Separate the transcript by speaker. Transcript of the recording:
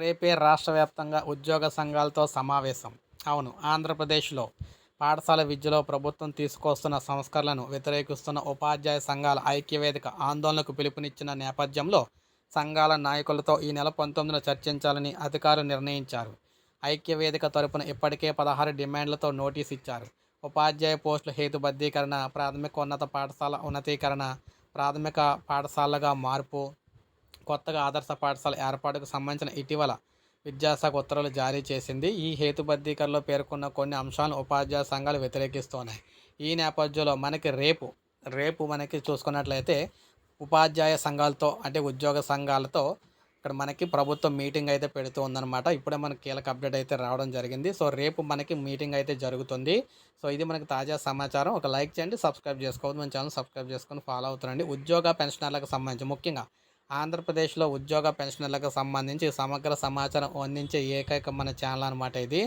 Speaker 1: రేపే రాష్ట్ర వ్యాప్తంగా ఉద్యోగ సంఘాలతో సమావేశం. అవును ఆంధ్రప్రదేశ్లో పాఠశాల విద్యలో ప్రభుత్వం తీసుకొస్తున్న సంస్కరణలను వ్యతిరేకిస్తున్న ఉపాధ్యాయ సంఘాల ఐక్యవేదిక ఆందోళనకు పిలుపునిచ్చిన నేపథ్యంలో సంఘాల నాయకులతో ఈ నెల పంతొమ్మిదిన చర్చించాలని అధికారులు నిర్ణయించారు. ఐక్యవేదిక తరపున ఇప్పటికే పదహారు డిమాండ్లతో నోటీస్ ఇచ్చారు. ఉపాధ్యాయ పోస్టుల హేతుబద్ధీకరణ ప్రాథమిక ఉన్నత పాఠశాల ఉన్నతీకరణ ప్రాథమిక పాఠశాలగా మార్పు కొత్తగా ఆదర్శ పాఠశాల ఏర్పాటుకు సంబంధించిన ఇటీవల విద్యాశాఖ ఉత్తర్వులు జారీ చేసింది. ఈ హేతుబద్ధీకరణలో పేర్కొన్న కొన్ని అంశాలను ఉపాధ్యాయ సంఘాలు వ్యతిరేకిస్తున్నాయి. ఈ నేపథ్యంలో మనకి రేపు రేపు మనకి చూసుకున్నట్లయితే ఉపాధ్యాయ సంఘాలతో అంటే ఉద్యోగ సంఘాలతో ఇక్కడ మనకి ప్రభుత్వం మీటింగ్ అయితే పెడుతూ ఉందన్నమాట ఇప్పుడే మనకి కీలక అప్డేట్ అయితే రావడం జరిగింది. సో రేపు మనకి మీటింగ్ అయితే జరుగుతుంది. సో ఇది మనకి తాజా సమాచారం. ఒక లైక్ చేయండి సబ్స్క్రైబ్ చేసుకోవద్దు. మన ఛానల్ సబ్స్క్రైబ్ చేసుకొని ఫాలో అవుతుందండి ఉద్యోగ పెన్షనర్లకు సంబంధించి ముఖ్యంగా ఆంధ్రప్రదేశ్లో ఉద్యోగ పెన్షన్లకు సంబంధించి సమగ్ర సమాచారం అందించే ఏకైక మన ఛానల్ అనమాట ఇది.